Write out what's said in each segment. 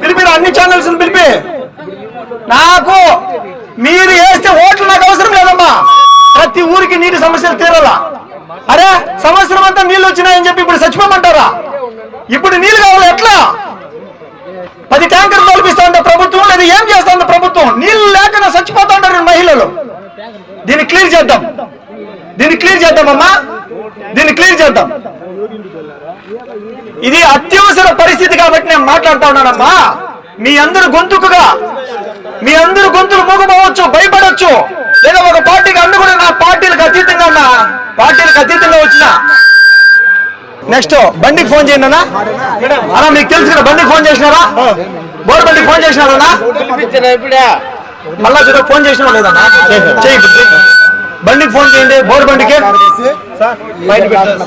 పిలిపిన అన్ని ఛానల్స్ పిలిపి. నాకు మీరు వేస్తే ఓట్లు నాకు అవసరం లేదమ్మా. ప్రతి ఊరికి నీటి సమస్యలు తీరాలా? అరే సంవత్సరం అంతా నీళ్ళు వచ్చినాయని చెప్పి ఇప్పుడు చచ్చిపోమంటారా? ఇప్పుడు నీళ్ళు కావాలి ఎట్లా? పది ట్యాంకర్ కల్పిస్తా ప్రభుత్వం? లేదా ఏం చేస్తా ప్రభుత్వం? నీళ్ళు లేకుండా చచ్చిపోతా ఉంటారు మహిళలు. దీన్ని క్లియర్ చేద్దాం. దీన్ని క్లియర్ చేద్దామమ్మా. దీన్ని క్లియర్ చేద్దాం. ఇది అత్యవసర పరిస్థితి కాబట్టి నేను మాట్లాడుతా ఉన్నానమ్మా. మీ అందరు గొంతుకుగా మీ అందరు గొంతులు మూగపోవచ్చు భయపడవచ్చు లేదా ఒక పార్టీకి కూడా నా పార్టీలకు అతీతంగా ఉన్నా పార్టీలకు అతీతంగా వచ్చిన. నెక్స్ట్ బండికి ఫోన్ చేయండి అన్న. అన్న మీకు తెలుసు కదా బండికి ఫోన్ చేసినారా బోర్ బండికి ఫోన్ చేసినారా మళ్ళా చూడ ఫోన్ చేసినా. లేదన్నా చేయి. బండికి ఫోన్ చేయండి. బోర్ బండికి.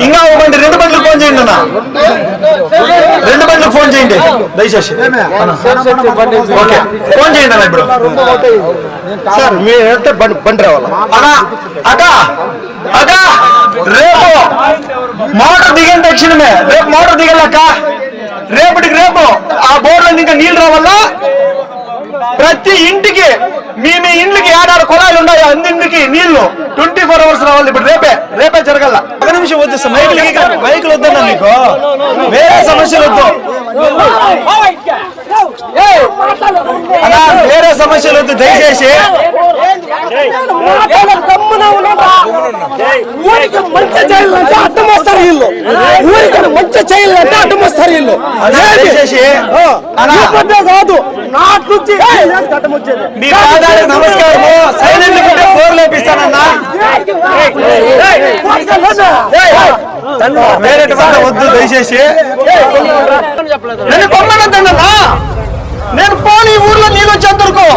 ఇంకా ఒక బండి రెండు బండ్లకు ఫోన్ చేయండి అన్న. రెండు బండ్లకు ఫోన్ చేయండి. దయచేసి. ఓకే. ఫోన్ చేయండి అన్న ఇప్పుడు. సార్ మీరు అంటే బండి బండి రావాలా? అన్నా అక్క అక్క రేపు మోటార్ దిగిన తక్షణమే రేపు మోటార్ దిగలక్క రేపటికి రేపు ఆ బోర్లో ఇంకా నీళ్ళు రావాలా? ప్రతి ఇంటికి మీ మీ ఇంటికి ఏడాది కుళాయిలు ఉన్నాయి అన్నింటికి నీళ్ళు. ట్వంటీ ఫోర్ అవర్స్ రావాలి ఇప్పుడు. రేపే రేపే జరగల ఒక నిమిషం వద్దు మైకులు మైకులు వద్దన్నా మీకు? వేరే సమస్యలు వద్దు. అలా వేరే సమస్యలు వద్దు. దయచేసి. ఊరికి మంచి చేయాలంటే అడ్డం వస్తారు వీళ్ళు ఊరికి మంచి చేయాలంటే అడ్డం వస్తారు వీళ్ళు అలా దయచేసి అలా ఇబ్బందే కాదు. నాటి నుంచి నమస్కారము. సైలెంట్ ఉంటే లేపిస్తానన్నా వద్దు దయచేసి. నేను పోనీ ఈ ఊర్లో నీళ్ళు వచ్చేంత వరకు.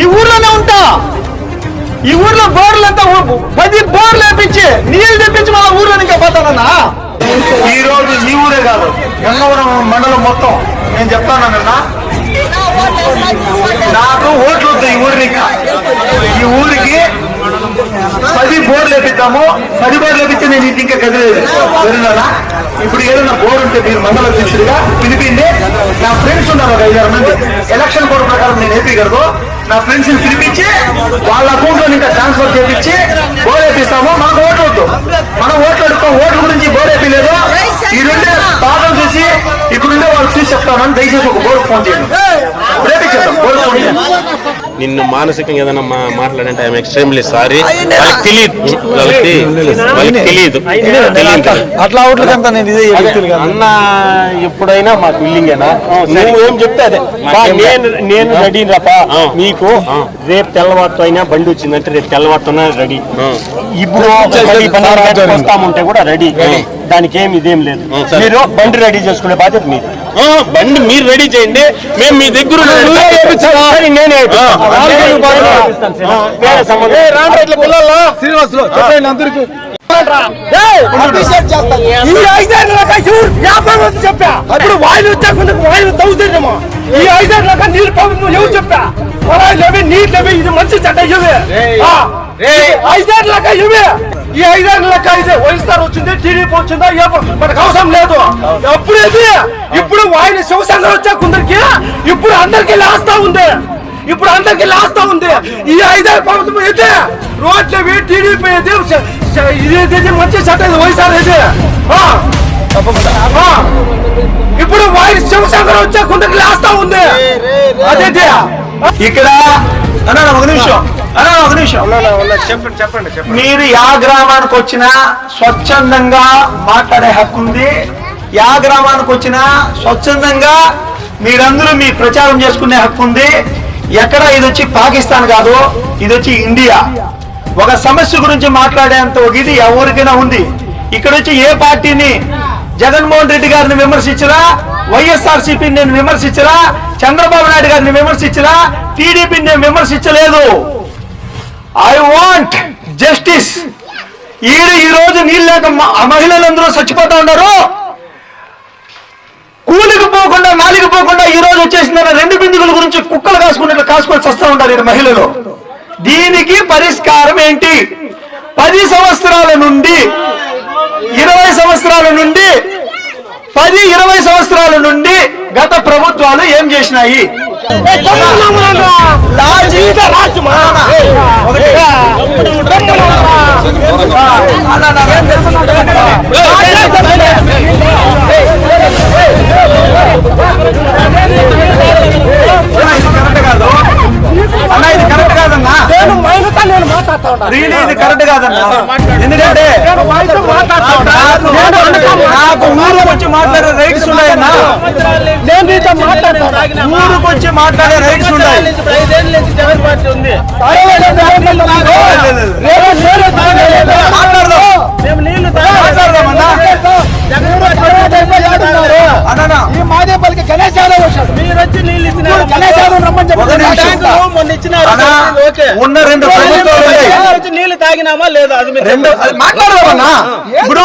ఈ ఊర్లోనే ఉంటా. ఈ ఊర్లో బోర్లు అంతా పది బోర్లు వేపించి నీళ్ళు తెప్పించి మన ఊర్లో ఇంకా పోతానన్నా? ఈ రోజు ఈ ఊరే కాదు గంగవరం మండలం మొత్తం. నేను చెప్తానన్నా నాకు ఓట్లు వద్దు ఈ ఊరికి ఈ ఊరికి పది బోర్లు వేపిద్దాము. పది బోర్లు వేపించి నేను ఇంటి ఇంకా కదిలేదు. ఇప్పుడు ఏదైనా బోర్ ఉంటే మీరు మండలం తీసుకుగా పిలిపింది నా ఫ్రెండ్స్ ఉన్నారు ఒక ఐదారు మంది. ఎలక్షన్ కోడ్ ప్రకారం నేను ఏపీ గారు నా ఫ్రెండ్స్ని పిలిపించి వాళ్ళ అకౌంట్లో ఇంకా ట్రాన్స్ఫర్ చేపించి బోర్ వేపిస్తాము. మనకు ఓట్లు వద్దు. మనం ఓట్లు అడుగుతాం. ఓట్ల గురించి బోరేపీ లేదు ఈ రెండే పాఠం చూసి ఇక్కడుండే వాళ్ళు చూసి చెప్తామని దయచేసి ఒక బోర్డు ఫోన్ చేయండి. రేపే చెప్తాం బోర్ ఫోన్ చేయండి. నిన్ను మానసికంగా ఏదైనా మా మాట్లాడంటే ఐఎమ్ ఎక్స్ట్రీమ్లీ సారీ. వాళ్ళకి తెలియదు వాళ్ళకి వాళ్ళకి తెలియదు అట్లా అవుట్లకంతా నేను ఇదే అన్న ఎప్పుడైనా మా బిల్డింగేనా నువ్వు ఏం చెప్తే అదే. నేను నేను రెడీ రాపా. మీకు రేపు తెల్లవారుతో అయినా బండి వచ్చిందంటే రేపు తెల్లవారుతోనే రెడీ. ఇప్పుడు వస్తామంటే కూడా రెడీ. దానికి ఏమి ఇదేం లేదు. మీరు బండి రెడీ చేసుకునే బాధ్యత మీరు బండి మీరు రెడీ చేయండి. మేము మీ దగ్గర శ్రీనివాసులు చెప్పండి అందరికి. ఈ వద్దు చెప్పా. అప్పుడు వచ్చాకుండా ఈ ఐదేళ్ళ దాకా నీళ్ళు పంపు ఎవరు చెప్పా? పొలాలు లేవి నీళ్ళు లేవి ఇది మంచి చెడ్డ ఇవే దాకా ఇవే ఈ ఐదేళ్ళ లెక్క ఇదే వైఎస్ఆర్ వచ్చింది టీడీపీ వచ్చిందా మనకు అవసరం లేదు. అప్పుడు ఇది? ఇప్పుడు వాయిని శివసేన వచ్చా కొందరికి ఇప్పుడు అందరికి లాస్తా ఉంది. ఇప్పుడు అందరికి లాస్తా ఉంది. ఈ ఐదేళ్ళ ప్రభుత్వం అయితే రోడ్లు టీడీపీ అయితే ఇది మంచి చట్ట ఇది వైఎస్ఆర్. ఆ. ఇప్పుడు వాయి శివశంకర్ వచ్చే కొందరికి లాస్తా ఉంది. అదే ఇక్కడ అన్నా ఒక నిమిషం. అన్నా. ఒక నిమిషం. చెప్పండి చెప్పండి చెప్పండి. మీరు యా గ్రామానికి వచ్చినా స్వచ్ఛందంగా మాట్లాడే హక్కు ఉంది. యా గ్రామానికి వచ్చినా స్వచ్ఛందంగా మీరందరూ మీ ప్రచారం చేసుకునే హక్కు ఉంది. ఎక్కడ ఇది వచ్చి పాకిస్తాన్ కాదు ఇది వచ్చి ఇండియా. ఒక సమస్య గురించి మాట్లాడేంత ఒక ఇది ఎవరికైనా ఉంది. ఇక్కడ వచ్చి ఏ పార్టీని జగన్మోహన్ రెడ్డి గారిని విమర్శించరా వైఎస్ఆర్ సిపిని నేను విమర్శించరా చంద్రబాబు నాయుడు గారిని విమర్శించరా టీడీపీని నేను విమర్శించలేదు. ఐ వాంట్ జస్టిస్ ఈడ ఈ రోజు నీళ్ళు లేక ఆ మహిళలందరూ చచ్చిపోతా ఉన్నారు. కూలికి పోకుండా నాలికి పోకుండా ఈ రోజు వచ్చేసిన రెండు బిందుగుల గురించి కుక్కలు కాసుకున్నట్లు కాసుకొని వస్తూ ఉంటారు ఈ మహిళలు. దీనికి పరిష్కారం ఏంటి? పది సంవత్సరాల నుండి ఇరవై సంవత్సరాల నుండి పది ఇరవై సంవత్సరాల నుండి గత ప్రభుత్వాలు ఏం చేసినాయి? ఇది కరెక్ట్ కాదన్నా ఎందుకంటే. నాకు ఊరికి వచ్చి మాట్లాడే రైట్స్ ఉన్నాయన్నా నేను నీతో మాట్లాడుతా ఉంటా. ఊరికి వచ్చి మాట్లాడే రైట్స్ ఉన్నాయి మాదేపల్లికి గణేష్ యాదవ్ వచ్చాడు ఇప్పుడు గణేష్ యాదవ్ రమ్మని చెప్పి ఒక నిమిషం. అన్నా, ఉన్న రెండు ప్రభుత్వాలు నీళ్ళు తాగినామా లేదా? అది రెండు అది మాట్లాడదామన్నా ఇప్పుడు.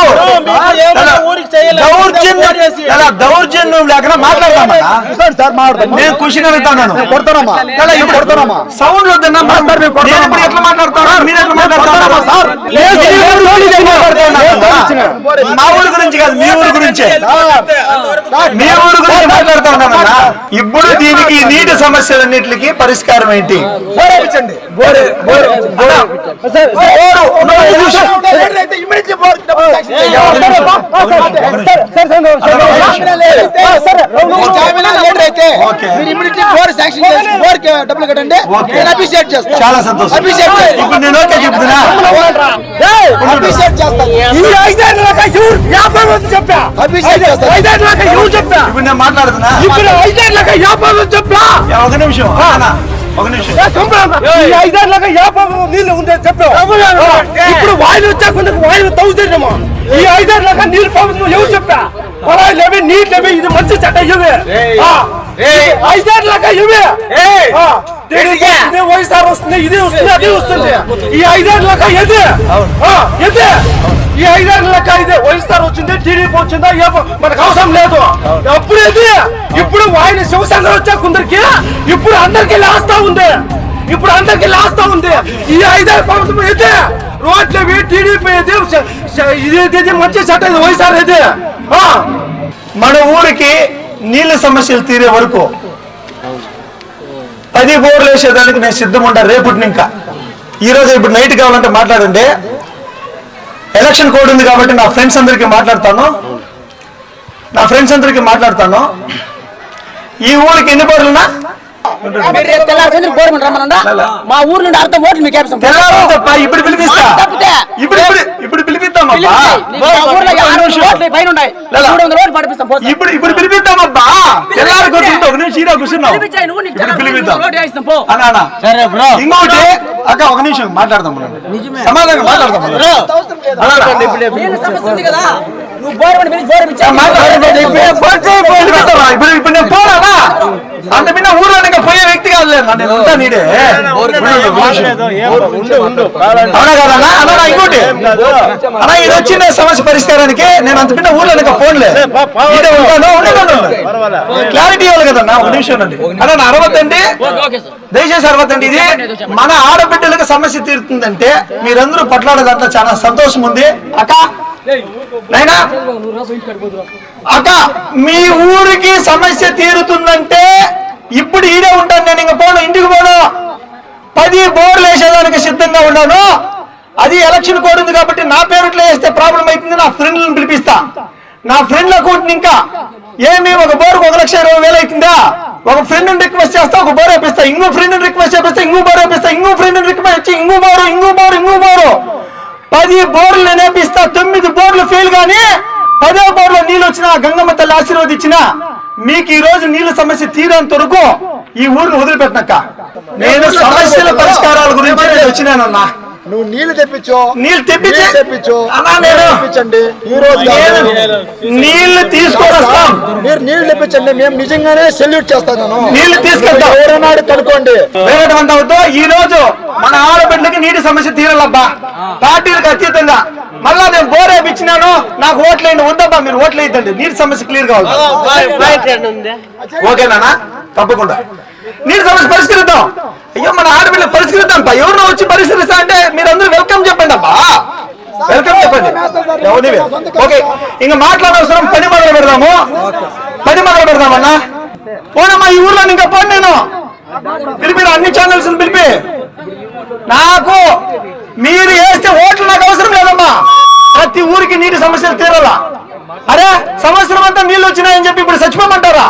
దౌర్జన్యం లేకుండా మాట్లాడదామన్నా సార్ మాట్లాడతాం నేను ఖుషిగా అడుగుతాను కొడతానమ్మా. ఇప్పుడు కొడతానమ్మా. సౌండ్ వద్దన్నా. ఇప్పుడు ఎట్లా మాట్లాడతారా మీరు ఎట్లా మాట్లాడతారా సార్, లేదు, లేదు, మీ ఊరు గురించి లేదు, మాట్లాడుతున్నా లేదు, కదా. లేదు. మా ఊరు గురించి కాదు మీ ఊరు గురించే మీ ఊరు గురించి మాట్లాడుతా ఉన్నామన్నా ఇప్పుడు దీనికి నీటి సమస్యలన్నిటికి పరిష్కారం ఏంటి చాలా సంతోషం ఇప్పుడు నేను ఓకే చెప్తున్నా అప్రిషియేట్ చేస్తాను ఈ ఐదేళ్ళక ఎవరు? యాభై మంది చెప్పా. అభిషేక్ చేస్తాను. ఐదేళ్ళక ఎవరు చెప్పా? ఇప్పుడు నేను మాట్లాడుతున్నా. ఇప్పుడు ఐదేళ్ళక యాభై మంది చెప్పా. ఒక నిమిషం. ఒక నిమిషం. ఈ ఐదేళ్ళక యాభై మంది నీళ్ళు ఉండే చెప్పా. ఇప్పుడు వాయిలు వచ్చాకుండా వాయిలు తవ్వుతారేమో ఈ ఐదేళ్ళక నీళ్ళు పంపుతున్నావు ఎవరు చెప్పా? పొలాలు లేవి నీళ్ళు లేవి ఇది మంచి చెడ్డ ఇవి ఆ, ఐదేళ్ళక ఇవి ఇది వైఎస్ఆర్ వస్తుంది ఇది వస్తుంది అది వస్తుంది ఈ ఐదేళ్ళక ఎది ఆ, ఎది ఈ ఐదేళ్ళక ఇది వైఎస్ఆర్ వచ్చింది టీడీపీ వచ్చిందా మనకు అవసరం లేదు అప్పుడు ఇది ఇప్పుడు వాయిన శివశంకర్ వచ్చా కొందరికి ఇప్పుడు అందరికి లాస్తా ఉంది ఇప్పుడు అందరికి లాస్తా ఉంది ఈ ఐదేళ్ళ ప్రభుత్వం ఇది రోడ్లు ఇవి, టీడీపీ ఇది ఇది ఇది- ఇది మంచి చట్ట ఇది వైఎస్ఆర్ ఇది ఆ. మన ఊరికి నీళ్ళ సమస్యలు తీరే వరకు పది బోర్లు వేసేదానికి నేను సిద్ధం ఉంటా రేపటి ఇంకా ఈ రోజు ఇప్పుడు నైట్ కావాలంటే మాట్లాడండి. ఎలక్షన్ కోడ్ ఉంది కాబట్టి నా ఫ్రెండ్స్ అందరికీ మాట్లాడతాను. నా ఫ్రెండ్స్ అందరికీ మాట్లాడతాను. ఈ ఊరికి ఎన్ని బోర్లున్నా రమ్మనందా మా ఊరు నుండి అర్థం ఓట్లు మీకు ఇప్పుడు పిలిపిస్తా. ఇప్పుడు ఇప్పుడు ఇప్పుడు. ఇప్పుడు పిలిపిద్దామబ్బా. కూర్చుంటే ఒక నిమిషం కూర్చున్నావు. పిలిపిద్దాం. ఇంకోటి అక్క ఒక నిమిషం మాట్లాడదాం. సమాధానం మాట్లాడదాం ఇప్పుడు? ఇప్పుడు నేను పోరానా అంత పిన్న ఊర్లో పోయే వ్యక్తి కాదులే. అన్నా, నేను ఉంటా నీడే. ఉండు ఉండు. అవునా కదన్నా అన్నా నా ఇంకోటి. అన్నా ఇది వచ్చిన సమస్య పరిష్కారానికి. నేను అంత పిన్న ఊర్లో ఉండండి. క్లారిటీ ఇవ్వాలి కదన్నా ఒక నిమిషం అండి అన్నా అరవద్దండి దయచేసి అరవద్దండి ఇది. మన ఆడబిడ్డలకు సమస్య తీరుతుందంటే మీరందరూ పట్లాడేదంతా చాలా సంతోషం ఉంది. అక్క అక్క మీ ఊరికి సమస్య తీరుతుందంటే ఇప్పుడు ఈడే ఉంటాను నేను ఇంక పోను ఇంటికి పోను. పది బోర్లు వేసేదానికి సిద్ధంగా ఉన్నాను. అది ఎలక్షన్ కోడ్ ఉంది కాబట్టి నా పేరుట్లో వేస్తే ప్రాబ్లం అవుతుంది నా ఫ్రెండ్లను పిలిపిస్తా. నా ఫ్రెండ్ అకౌంట్ ఇంకా ఏమి ఒక బోర్కు ఒక లక్ష ఇరవై వేలు అవుతుందా ఒక ఫ్రెండ్ రిక్వెస్ట్ చేస్తా ఒక బోర్ వేపిస్తా. ఇంకో ఫ్రెండ్ రిక్వెస్ట్ చేపిస్తా ఇంకో బోర్ వేపిస్తా. ఇంకో ఫ్రెండ్ రిక్వెస్ట్ ఇంకో బోరు ఇంకో బోరు ఇంకో బోరు. పది బోర్లు నేను తొమ్మిది బోర్లు ఫెయిల్ గానీ పదో బోర్లో నీళ్ళు వచ్చిన గంగమ్మ తల్లి ఆశీర్వదించిన మీకు ఈ రోజు నీళ్ళ సమస్య తీరేంత వరకు ఈ ఊరిని వదిలిపెట్టనక్క. నేను సమస్యల పరిష్కారాల గురించి నేను వచ్చినానన్నా. నువ్వు నీళ్ళు తెప్పించు. నీళ్ళు తెప్పించి? తెప్పించు. అన్నా నేను. తెప్పించండి. ఈ రోజు నీళ్ళు తీసుకొని వస్తాం మీరు నీళ్ళు తెప్పించండి. మేము నిజంగానే సెల్యూట్ చేస్తాను నీళ్ళు తీసుకెళ్తాం ఎవరన్నాడు కనుక్కోండి. వేగవంతవుతో ఈ రోజు మన ఆడబిడ్డకి నీటి సమస్య తీరాలబ్బా. పార్టీలకు అతీతంగా మళ్ళా నేను బోరే పిచ్చినాను నాకు ఓట్లేయండి వద్దబ్బా మీరు ఓట్లు వేయద్దండి నీటి సమస్య క్లియర్ కావాలి ఓకేనా తప్పకుండా. నీటి సమస్య పరిష్కరిద్దాం. అయ్యో మన ఆడపిల్ల పరిష్కరిద్దాం అబ్బా ఎవరినో వచ్చి పరిష్కరిస్తా అంటే మీరు అందరూ వెల్కమ్ చెప్పండి అబ్బా. వెల్కమ్ చెప్పండి. ఓకే ఇంకా మాట్లాడవసరం పని మొదలు పెడదాము. పని మొదలు పెడదామన్నా పోనమ్మా ఈ ఊర్లో ఇంకా పోను నేను పిలిపి అన్ని ఛానల్స్ పిలిపి. నాకు మీరు వేస్తే ఓ ప్రతి ఊరికి నీటి సమస్యలు తీరాలా? అరే సంవత్సరం అంతా నీళ్ళు వచ్చినాయని చెప్పి ఇప్పుడు చచ్చిపోమంటారా?